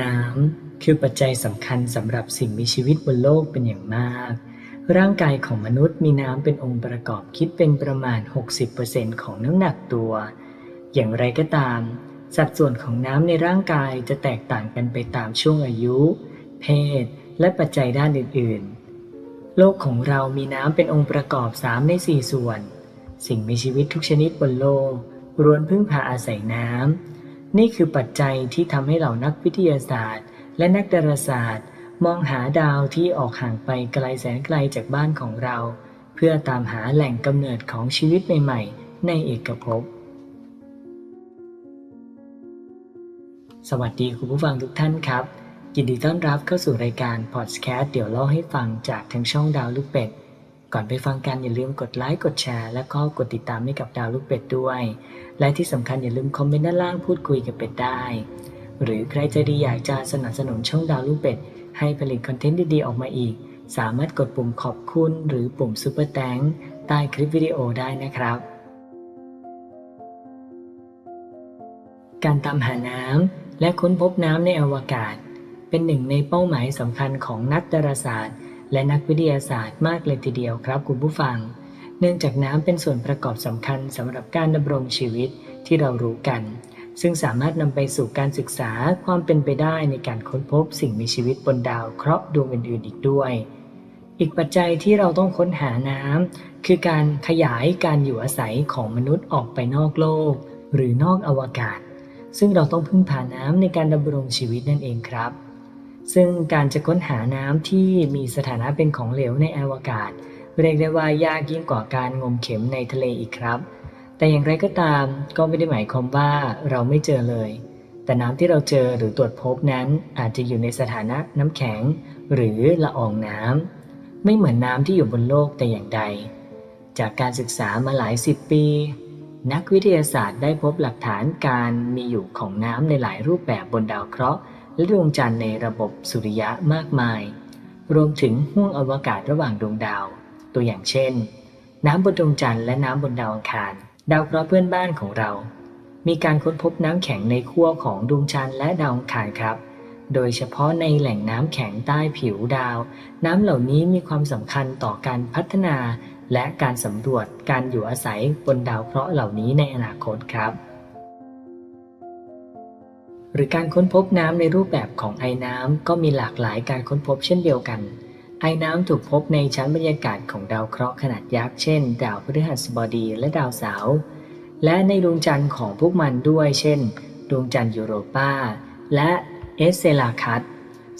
น้ำคือปัจจัยสำคัญสำหรับสิ่งมีชีวิตบนโลกเป็นอย่างมาก ร่างกายของมนุษย์มีน้ำเป็นองค์ประกอบคิดเป็นประมาณ 60%ของน้ำหนักตัว อย่างไรก็ตาม สัดส่วนของน้ำในร่างกายจะแตกต่างกันไปตามช่วงอายุ เพศ และปัจจัยด้านอื่น ๆ โลกของเรามีน้ำเป็นองค์ประกอบ 3 ใน 4 ส่วน สิ่งมีชีวิตทุกชนิดบนโลกล้วนพึ่งพาอาศัยน้ำ นี่คือปัจจัยที่ทำให้เหล่านักวิทยาศาสตร์ และนักดาราศาสตร์ มองหาดาวที่ออกห่างไปไกลแสนไกลจากบ้านของเรา เพื่อตามหาแหล่งกำเนิดของชีวิตใหม่ๆ ในเอกภพสวัสดีคุณผู้ฟังทุกท่านครับ ยินดีต้อนรับเข้าสู่รายการพอดแคสต์เดี๋ยวเล่าให้ฟังจากทางช่องดาวลูกเป็ด ก่อนไปฟังกันอย่าลืมกดไลค์กดแชร์และก็กดติดตามให้กับดาวลูกเป็ดด้วย และที่สำคัญอย่าลืมคอมเมนต์ด้านล่างพูดคุยกับเป็ดได้ หรือใครใจดีอยากจะสนับสนุนช่องดาวลูกเป็ด ให้ผลิตคอนเทนต์ดีๆออกมาอีก สามารถกดปุ่มขอบคุณ หรือปุ่มซูเปอร์แตงใต้คลิปวิดีโอได้นะครับ การตามหาน้ำและค้นพบน้ำในอวกาศ เป็นหนึ่งในเป้าหมายสำคัญของนักดาราศาสตร์ และนักวิทยาศาสตร์มากเลยทีเดียวครับคุณผู้ฟัง เนื่องจากน้ำเป็นส่วนประกอบสำคัญสำหรับการดำรงชีวิตที่เรารู้กัน ซึ่งสามารถนำไปสู่การศึกษาความเป็นไปได้ในการค้นพบสิ่งมีชีวิตบนดาวเคราะห์ดวงอื่นๆอีกด้วย อีกปัจจัยที่เราต้องค้นหาน้ำคือการขยายการอยู่อาศัยของมนุษย์ออกไปนอกโลก หรือนอกอวกาศ ซึ่งเราต้องพึ่งพาน้ำในการดำรงชีวิตนั่นเองครับ ซึ่งการจะค้นหาน้ำที่มีสถานะเป็นของเหลวในอวกาศ เรียกได้ว่ายากยิ่งกว่าการงมเข็มในทะเลอีกครับ แต่อย่างไรก็ตามก็ไม่ได้หมายความว่าเราไม่เจอเลย แต่น้ำที่เราเจอหรือตรวจพบนั้นอาจจะอยู่ในสถานะน้ำแข็ง หรือละอองน้ำไม่เหมือนน้ำที่อยู่บนโลกแต่อย่างใด จากการศึกษามาหลายสิบปี นักวิทยาศาสตร์ได้พบหลักฐานการมีอยู่ของน้ำในหลายรูปแบบบนดาวเคราะห์ และดวงจันทร์ในระบบสุริยะมากมาย รวมถึงห้วงอวกาศระหว่างดวงดาว ตัวอย่างเช่น น้ำบนดวงจันทร์และน้ำบนดาวอังคาร ดาวเคราะห์เพื่อนบ้านของเรา มีการค้นพบน้ำแข็งในขั้วของดวงจันทร์และดาวอังคารครับ โดยเฉพาะในแหล่งน้ำแข็งใต้ผิวดาว น้ำเหล่านี้มีความสำคัญต่อการพัฒนา และการสำรวจการอยู่อาศัยบนดาวเคราะห์เหล่านี้ในอนาคตครับ หรือการค้นพบน้ำในรูปแบบของไอ้น้ำก็มีหลากหลายการค้นพบเช่นเดียวกัน ไอ้น้ำถูกพบในชั้นบรรยากาศของดาวเคราะห์ขนาดยักษ์เช่น ดาวพฤหัสบดีและดาวเสาร์และในดวงจันทร์ของพวกมันด้วย เช่น ดวงจันทร์ยูโรปาและเอสเซลาคัส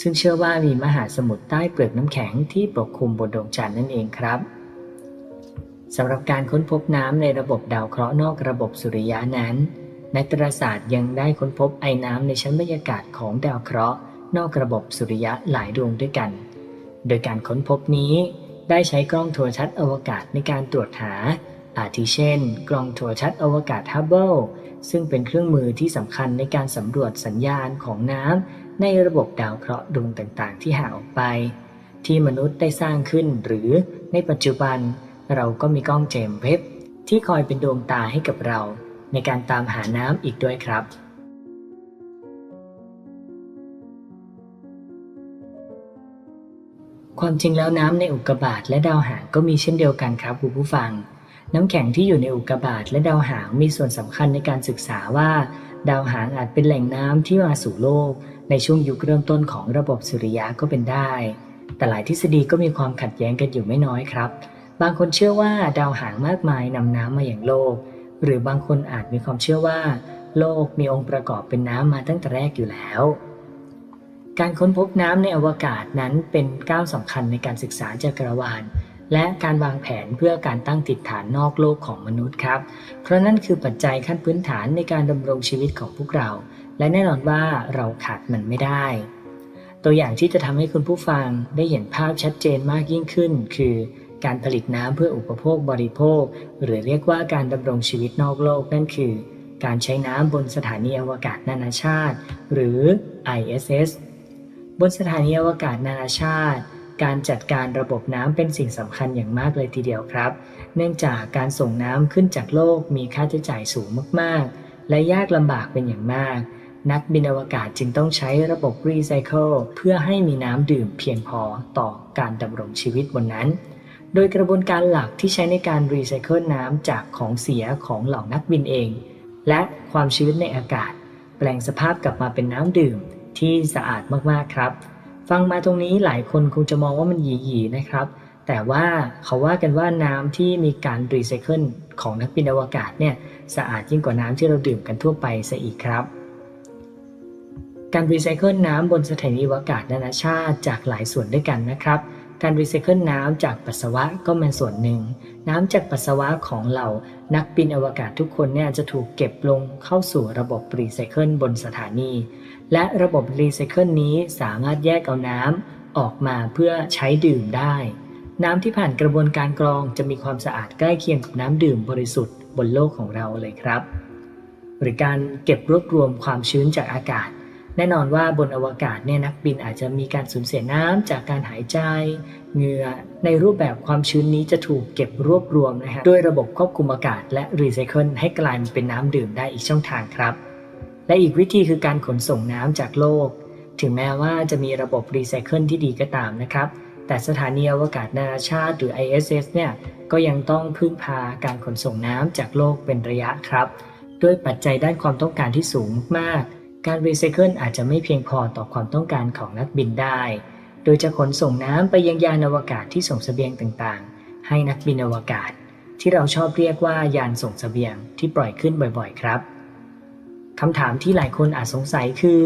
ซึ่งเชื่อว่ามีมหาสมุทรใต้เปลือกน้ำแข็งที่ปกคลุมบนดวงจันทร์นั่นเองครับสำหรับการค้นพบน้ำในระบบดาวเคราะห์นอกระบบสุริยะนั้น นักดาราศาสตร์ยังได้ค้นพบไอ้น้ำในชั้นบรรยากาศของดาวเคราะห์นอกระบบสุริยะหลายดวงด้วยกัน โดยการค้นพบนี้ ได้ใช้กล้องโทรทัศน์อวกาศในการตรวจหา อาทิเช่น กล้องโทรทัศน์อวกาศฮับเบิลซึ่งเป็นเครื่องมือที่สำคัญในการสำรวจสัญญาณของน้ำในระบบดาวเคราะห์ดวงต่างๆ ที่ห่างออกไป ที่มนุษย์ได้สร้างขึ้นหรือในปัจจุบัน เราก็มีกล้องเจมส์เว็บที่คอยเป็นดวงตาให้กับเรา ในการตามหาน้ำอีกด้วยครับความจริงแล้วน้ำในอุกกาบาตและดาวหางก็มีเช่นเดียวกันครับคุณผู้ฟัง น้ำแข็งที่อยู่ในอุกกาบาตและดาวหางมีส่วนสำคัญในการศึกษาว่า ดาวหางอาจเป็นแหล่งน้ำที่มาสู่โลก ในช่วงยุคเริ่มต้นของระบบสุริยะก็เป็นได้ แต่หลายทฤษฎีก็มีความขัดแย้งกันอยู่ไม่น้อยครับ บางคนเชื่อว่าดาวหางมากมายนำน้ำมาอย่างโลก หรือบางคนอาจมีความเชื่อว่า โลกมีองค์ประกอบเป็นน้ำมาตั้งแต่แรกอยู่แล้ว การค้นพบน้ำในอวกาศนั้นเป็นก้าวสำคัญในการศึกษาจักรวาล และการวางแผนเพื่อการตั้งติดฐานนอกโลกของมนุษย์ครับ เพราะนั่นคือปัจจัยขั้นพื้นฐานในการดำรงชีวิตของพวกเรา และแน่นอนว่าเราขาดมันไม่ได้ตัวอย่างที่จะทำให้คุณผู้ฟังได้เห็นภาพชัดเจนมากยิ่งขึ้น คือ การผลิตน้ำเพื่ออุปโภคบริโภค หรือเรียกว่าการดำรงชีวิตนอกโลกนั่นคือ การใช้น้ำบนสถานีอวกาศนานาชาติ หรือ ISS บนสถานีอวกาศนานาชาติ การจัดการระบบน้ำเป็นสิ่งสำคัญอย่างมากเลยทีเดียวครับ เนื่องจากการส่งน้ำขึ้นจากโลกมีค่าใช้จ่ายสูงมากๆ และยากลำบากเป็นอย่างมาก นักบินอวกาศจึงต้องใช้ระบบรีไซเคิลเพื่อให้มีน้ำดื่มเพียงพอต่อการดำรงชีวิตบนนั้น โดยกระบวนการหลักที่ใช้ในการรีไซเคิลน้ำจากของเสียของเหล่านักบินเอง และความชื้นในอากาศ แปลงสภาพกลับมาเป็นน้ำดื่มที่สะอาดมากๆครับ ฟังมาตรงนี้หลายคนคงจะมองว่ามันหยีๆนะครับ แต่ว่าเขาว่ากันว่าน้ำที่มีการรีไซเคิลของนักบินอวกาศเนี่ยสะอาดยิ่งกว่าน้ำที่เราดื่มกันทั่วไปซะอีกครับการรีไซเคิลน้ำบนสถานีอวกาศนานาชาติจากหลายส่วนด้วยกันนะครับ การรีไซเคิลน้ำจากปัสสาวะก็เป็นส่วนหนึ่ง น้ำจากปัสสาวะของเหล่านักบินอวกาศทุกคนเนี่ยจะถูกเก็บลงเข้าสู่ระบบรีไซเคิลบนสถานี และระบบรีไซเคิลนี้สามารถแยกเอาน้ำออกมาเพื่อใช้ดื่มได้ น้ำที่ผ่านกระบวนการกรองจะมีความสะอาดใกล้เคียงกับน้ำดื่มบริสุทธิ์บนโลกของเราเลยครับ หรือการเก็บรวบรวมความชื้นจากอากาศ แน่นอนว่าบนอวกาศเนี่ยนักบินอาจจะมีการสูญเสียน้ำจากการหายใจ เหงื่อในรูปแบบความชื้นนี้จะถูกเก็บรวบรวมนะฮะด้วยระบบควบคุมอากาศและรีไซเคิลให้กลายเป็นน้ำดื่มได้อีกช่องทางครับ และอีกวิธีคือการขนส่งน้ำจากโลก ถึงแม้ว่าจะมีระบบรีไซเคิลที่ดีก็ตามนะครับ แต่สถานีอวกาศนานาชาติหรือ ISS เนี่ยก็ยังต้องพึ่งพาการขนส่งน้ำจากโลกเป็นระยะครับ ด้วยปัจจัยด้านความต้องการที่สูงมาก การรีไซเคิลอาจจะไม่เพียงพอต่อความต้องการของนักบินได้ โดยจะขนส่งน้ำไปยังยานอวกาศที่ส่งเสบียงต่างๆ ให้นักบินอวกาศ ที่เราชอบเรียกว่ายานส่งเสบียงที่ปล่อยขึ้นบ่อยๆ ครับคำถามที่หลายคนอาจสงสัยคือ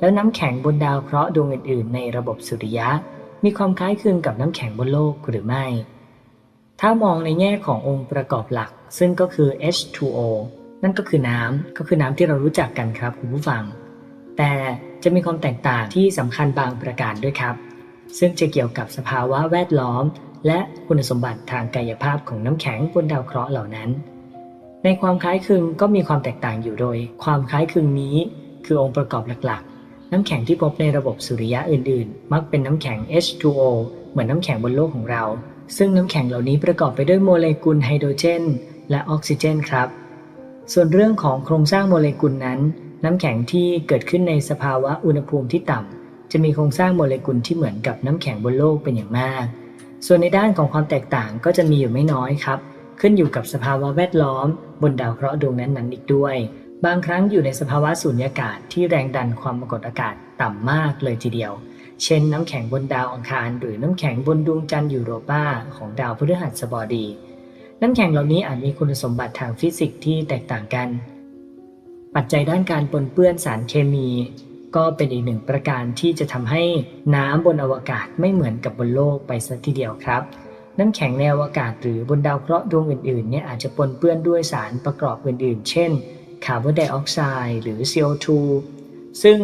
แล้วน้ำแข็งบนดาวเคราะห์ดวงอื่นๆ ในระบบสุริยะ มีความคล้ายคลึงกับน้ำแข็งบนโลกหรือไม่ ถ้ามองในแง่ขององค์ประกอบหลัก ซึ่งก็คือ H2O นั่นก็คือน้ำก็คือน้ำที่เรารู้จักกันครับคุณผู้ฟัง แต่จะมีความแตกต่างที่สำคัญบางประการด้วยครับ ซึ่งจะเกี่ยวกับสภาวะแวดล้อม และคุณสมบัติทางกายภาพของน้ำแข็งบนดาวเคราะห์เหล่านั้น ในความคล้ายคลึงก็มีความแตกต่างอยู่โดย ความคล้ายคลึงนี้ คือองค์ประกอบหลักๆ น้ำแข็งที่พบในระบบสุริยะอื่นๆ มักเป็นน้ำแข็ง H2O เหมือนน้ำแข็งบนโลกของเรา ซึ่งน้ำแข็งเหล่านี้ประกอบไปด้วยโมเลกุลไฮโดรเจน และออกซิเจนครับ ส่วนเรื่องของโครงสร้างโมเลกุลนั้น น้ำแข็งที่เกิดขึ้นในสภาวะอุณหภูมิที่ต่ำจะมีโครงสร้างโมเลกุลที่เหมือนกับน้ำแข็งบนโลกเป็นอย่างมาก ส่วนในด้านของความแตกต่างก็จะมีอยู่ไม่น้อยครับ ขึ้นอยู่กับสภาวะแวดล้อม บนดาวเคราะห์ดวงนั้นๆอีกด้วย บางครั้งอยู่ในสภาวะสูญญากาศที่แรงดันความกดอากาศต่ำมากเลยทีเดียว เช่น น้ำแข็งบนดาวอังคาร หรือน้ำแข็งบนดวงจันทร์ยูโรปาของดาวพฤหัสบดี น้ำแข็งเหล่านี้อาจมีคุณสมบัติทางฟิสิกส์ที่แตกต่างกัน ปัจจัยด้านการปนเปื้อนสารเคมี ก็เป็นอีกหนึ่งประการที่จะทำให้น้ำบนอวกาศไม่เหมือนกับบนโลกไปสักทีเดียวครับ น้ำแข็งในอวกาศหรือบนดาวเคราะห์ดวงอื่นๆเนี่ยอาจจะปนเปื้อนด้วยสารประกอบอื่นๆ เช่นคาร์บอนไดออกไซด์หรือ CO2 ซึ่ง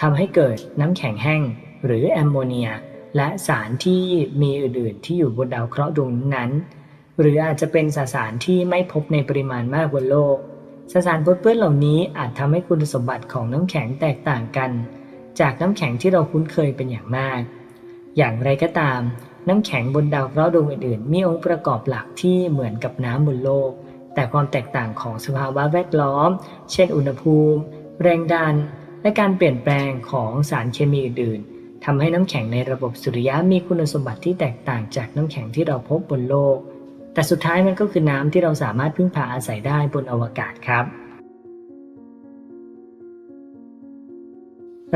ทำให้เกิดน้ำแข็งแห้งหรือแอมโมเนีย และสารที่มีอื่นๆ ที่อยู่บนดาวเคราะห์ดวงนั้น หรืออาจจะเป็นสสารที่ไม่พบในปริมาณมากบนโลก สสารปนเปื้อนเหล่านี้อาจทำให้คุณสมบัติของน้ำแข็งแตกต่างกัน จากน้ำแข็งที่เราคุ้นเคยเป็นอย่างมาก อย่างไรก็ตาม น้ำแข็งบนดาวเคราะห์ดวงอื่นๆ มีองค์ประกอบหลักที่เหมือนกับน้ำบนโลก แต่ความแตกต่างของสภาวะแวดล้อม เช่น อุณหภูมิ แรงดัน และการเปลี่ยนแปลงของสารเคมีอื่นๆทำให้น้ำแข็งในระบบสุริยะมีคุณสมบัติที่แตกต่างจากน้ำแข็งที่เราพบบนโลก แต่สุดท้ายมันก็คือน้ำที่เราสามารถพึ่งพาอาศัยได้บนอวกาศครับ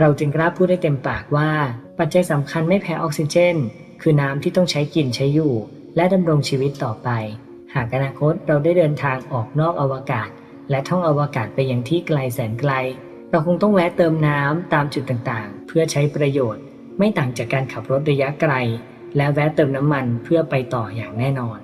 เราจึงกล้าพูดได้เต็มปากว่า ปัจจัยสำคัญไม่แพ้ออกซิเจน คือน้ำที่ต้องใช้กินใช้อยู่ และดำรงชีวิตต่อไป หากอนาคตเราได้เดินทางออกนอกอวกาศ และท่องอวกาศไปยังที่ไกลแสนไกล เราคงต้องแวะเติมน้ำตามจุดต่างๆ เพื่อใช้ประโยชน์ ไม่ต่างจากการขับรถระยะไกล และแวะเติมน้ำมันเพื่อไปต่ออย่างแน่นอน